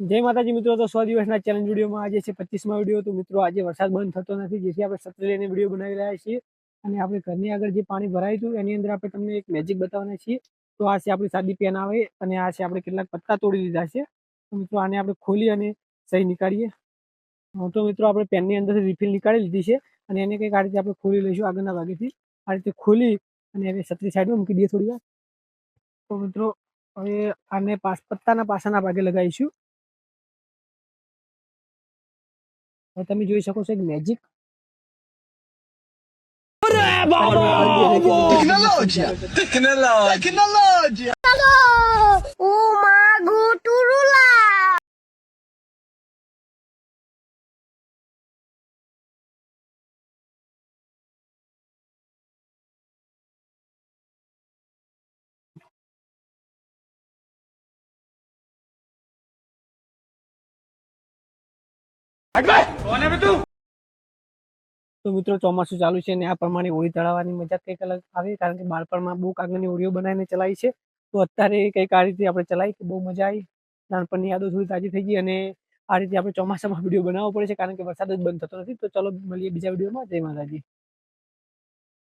જય માતાજી મિત્રો, તો સો દિવસના ચેલેન્જ વિડીયોમાં આજે છે પચીસમાં વીડિયો. તો મિત્રો, આજે વરસાદ બંધ થતો નથી, જેથી આપણે સત્ર લઈને વીડિયો બનાવી રહ્યા છીએ. અને આપણે ઘરની આગળ જે પાણી ભરાયું હતું, એની અંદર આપણે તમને એક મેજિક બતાવવાના છીએ. તો આ છે આપણી સાદી પેન આવે, અને આ છે આપણે કેટલાક પત્તા તોડી દીધા છે. તો મિત્રો, આને આપણે ખોલી અને સહી નીકાળીએ. તો મિત્રો, આપણે પેનની અંદરથી રિફિલ નીકાળી લીધી છે. અને એને કંઈક આ રીતે આપણે ખોલી લઈશું આગળના ભાગેથી. આ રીતે ખોલી અને એને છત્રી સાઈડમાં મૂકી દઈએ થોડી તો મિત્રો, હવે આને પાસ, પત્તાના પાસાના ભાગે લગાવીશું. તમે જોઈ શકો છો એક મેજિક Tecnologia! Tecnologia! તો મિત્રો ચોમાસું ચાલુ છે અને આ પ્રમાણે હોળી તળાવવાની મજા કંઈક અલગ આવે કારણ કે બાળપણમાં બહુ કાગળની હોળીઓ બનાવીને ચલાવી છે. તો અત્યારે કંઈક આ રીતે આપણે ચલાવી તો બહુ મજા આવી. નાનપણની યાદો થોડી તાજી થઈ ગઈ અને આ રીતે આપણે ચોમાસામાં વીડિયો બનાવવો પડે છે કારણ કે વરસાદ જ બંધ થતો નથી. તો ચલો મળીએ બીજા વિડીયોમાં. જય માતાજી.